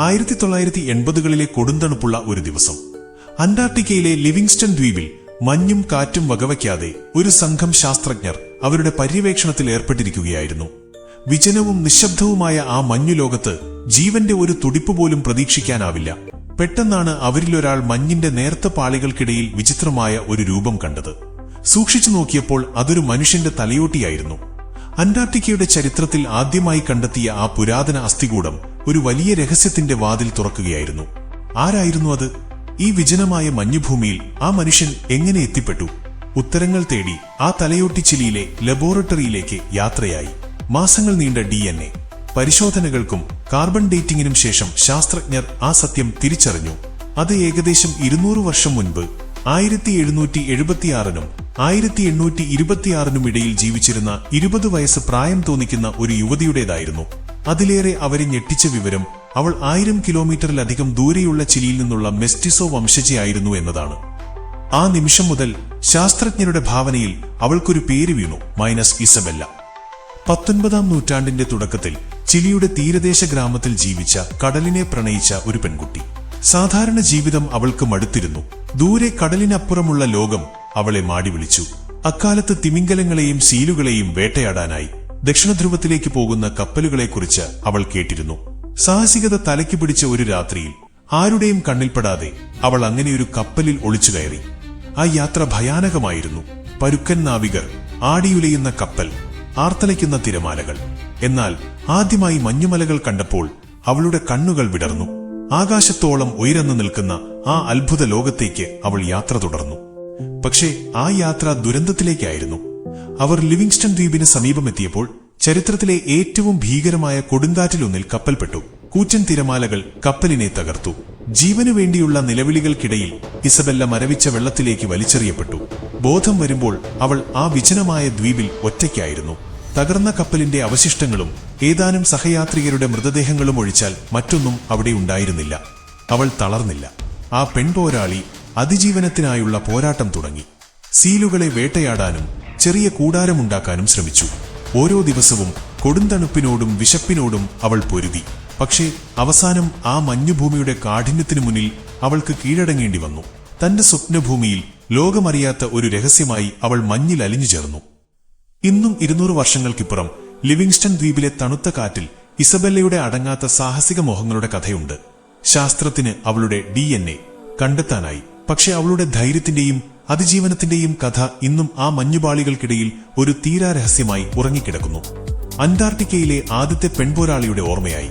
ആയിരത്തി തൊള്ളായിരത്തി എൺപതുകളിലെ കൊടുന്തണുപ്പുള്ള ഒരു ദിവസം. അന്റാർട്ടിക്കയിലെ ലിവിങ്സ്റ്റൺ ദ്വീപിൽ മഞ്ഞും കാറ്റും വകവയ്ക്കാതെ ഒരു സംഘം ശാസ്ത്രജ്ഞർ അവരുടെ പര്യവേക്ഷണത്തിൽ ഏർപ്പെട്ടിരിക്കുകയായിരുന്നു. വിജനവും നിശബ്ദവുമായ ആ മഞ്ഞുലോകത്ത് ജീവന്റെ ഒരു തുടിപ്പ് പോലും പ്രതീക്ഷിക്കാനാവില്ല. പെട്ടെന്നാണ് അവരിലൊരാൾ മഞ്ഞിന്റെ നേർത്ത പാളികൾക്കിടയിൽ വിചിത്രമായ ഒരു രൂപം കണ്ടത്. സൂക്ഷിച്ചു നോക്കിയപ്പോൾ അതൊരു മനുഷ്യന്റെ തലയോട്ടിയായിരുന്നു. അന്റാർട്ടിക്കയുടെ ചരിത്രത്തിൽ ആദ്യമായി കണ്ടെത്തിയ ആ പുരാതന അസ്ഥികൂടം ഒരു വലിയ രഹസ്യത്തിന്റെ വാതിൽ തുറക്കുകയായിരുന്നു. ആരായിരുന്നു അത്? ഈ വിജനമായ മഞ്ഞുഭൂമിയിൽ ആ മനുഷ്യൻ എങ്ങനെ എത്തിപ്പെട്ടു? ഉത്തരങ്ങൾ തേടി ആ തലയോട്ടിച്ചിലിയിലെ ലബോറട്ടറിയിലേക്ക് യാത്രയായി. മാസങ്ങൾ നീണ്ട ഡി എൻ എ. പരിശോധനകൾക്കും കാർബൺ ഡേറ്റിംഗിനും ശേഷം ശാസ്ത്രജ്ഞർ ആ സത്യം തിരിച്ചറിഞ്ഞു. അത് ഏകദേശം ഇരുന്നൂറ് വർഷം മുൻപ് ആയിരത്തി എഴുന്നൂറ്റി എഴുപത്തിയാറിനും ആയിരത്തി എണ്ണൂറ്റി ഇരുപത്തിയാറിനും ഇടയിൽ ജീവിച്ചിരുന്ന ഇരുപത് വയസ്സ് പ്രായം തോന്നിക്കുന്ന ഒരു യുവതിയുടേതായിരുന്നു. അതിലേറെ അവരെ ഞെട്ടിച്ച വിവരം അവൾ ആയിരം കിലോമീറ്ററിലധികം ദൂരെയുള്ള ചിലിയിൽ നിന്നുള്ള മെസ്റ്റിസോ വംശജയായിരുന്നു എന്നതാണ്. ആ നിമിഷം മുതൽ ശാസ്ത്രജ്ഞരുടെ ഭാവനയിൽ അവൾക്കൊരു പേര് വീണു മൈനസ് ഇസബെല്ല. പത്തൊൻപതാം നൂറ്റാണ്ടിന്റെ തുടക്കത്തിൽ ചിലിയുടെ തീരദേശ ഗ്രാമത്തിൽ ജീവിച്ച കടലിനെ പ്രണയിച്ച ഒരു പെൺകുട്ടി. സാധാരണ ജീവിതം അവൾക്ക് മടുത്തിരുന്നു. ദൂരെ കടലിനപ്പുറമുള്ള ലോകം അവളെ മാടി വിളിച്ചു. അക്കാലത്ത് തിമിംഗലങ്ങളെയും സീലുകളെയും വേട്ടയാടാനായി. ദക്ഷിണധ്രുവത്തിലേക്ക് പോകുന്ന കപ്പലുകളെക്കുറിച്ച് അവൾ കേട്ടിരുന്നു. സാഹസികത തലയ്ക്ക് പിടിച്ച ഒരു രാത്രിയിൽ ആരുടെയും കണ്ണിൽപ്പെടാതെ അവൾ അങ്ങനെയൊരു കപ്പലിൽ ഒളിച്ചു കയറി. ആ യാത്ര ഭയാനകമായിരുന്നു. പരുക്കൻ നാവികർ ആടിയുലയുന്ന കപ്പൽ ആർത്തലയ്ക്കുന്ന തിരമാലകൾ. എന്നാൽ ആദ്യമായി മഞ്ഞുമലകൾ കണ്ടപ്പോൾ അവളുടെ കണ്ണുകൾ വിടർന്നു. ആകാശത്തോളം ഉയരന്നു നിൽക്കുന്ന ആ അത്ഭുത ലോകത്തേക്ക് അവൾ യാത്ര തുടർന്നു. പക്ഷേ ആ യാത്ര ദുരന്തത്തിലേക്കായിരുന്നു. അവർ ലിവിങ്സ്റ്റൺ ദ്വീപിന് സമീപമെത്തിയപ്പോൾ ചരിത്രത്തിലെ ഏറ്റവും ഭീകരമായ കൊടുങ്കാറ്റിലൊന്നിൽ കപ്പൽപ്പെട്ടു. കൂറ്റൻ തിരമാലകൾ കപ്പലിനെ തകർത്തു. ജീവനു വേണ്ടിയുള്ള നിലവിളികൾക്കിടയിൽ ഇസബെല്ല മരവിച്ച വെള്ളത്തിലേക്ക് വലിച്ചെറിയപ്പെട്ടു. ബോധം വരുമ്പോൾ അവൾ ആ വിജനമായ ദ്വീപിൽ ഒറ്റയ്ക്കായിരുന്നു. തകർന്ന കപ്പലിന്റെ അവശിഷ്ടങ്ങളും ഏതാനും സഹയാത്രികരുടെ മൃതദേഹങ്ങളും ഒഴിച്ചാൽ മറ്റൊന്നും അവിടെ ഉണ്ടായിരുന്നില്ല. അവൾ തളർന്നില്ല. ആ പെൺപോരാളി അതിജീവനത്തിനായുള്ള പോരാട്ടം തുടങ്ങി. സീലുകളെ വേട്ടയാടാനും ചെറിയ കൂടാരമുണ്ടാക്കാനും ശ്രമിച്ചു. ഓരോ ദിവസവും കൊടുന്തണുപ്പിനോടും വിശപ്പിനോടും അവൾ പൊരുതി. പക്ഷേ അവസാനം ആ മഞ്ഞുഭൂമിയുടെ കാഠിന്യത്തിനു മുന്നിൽ അവൾക്ക് കീഴടങ്ങേണ്ടി വന്നു. തന്റെ സ്വപ്നഭൂമിയിൽ ലോകമറിയാത്ത ഒരു രഹസ്യമായി അവൾ മഞ്ഞിൽ അലിഞ്ഞു ചേർന്നു. ഇന്നും ഇരുന്നൂറ് വർഷങ്ങൾക്കിപ്പുറം ലിവിങ്സ്റ്റൺ ദ്വീപിലെ തണുത്ത കാറ്റിൽ ഇസബെല്ലയുടെ അടങ്ങാത്ത സാഹസിക മോഹങ്ങളുടെ കഥയുണ്ട്. ശാസ്ത്രത്തിന് അവളുടെ ഡി കണ്ടെത്താനായി. പക്ഷെ അവളുടെ ധൈര്യത്തിന്റെയും അതിജീവനത്തിന്റെയും കഥ ഇന്നും ആ മഞ്ഞുപാളികൾക്കിടയിൽ ഒരു തീരാരഹസ്യമായി ഉറങ്ങിക്കിടക്കുന്നു. അന്റാർട്ടിക്കയിലെ ആദ്യത്തെ പെൺപോരാളിയുടെ ഓർമ്മയായി.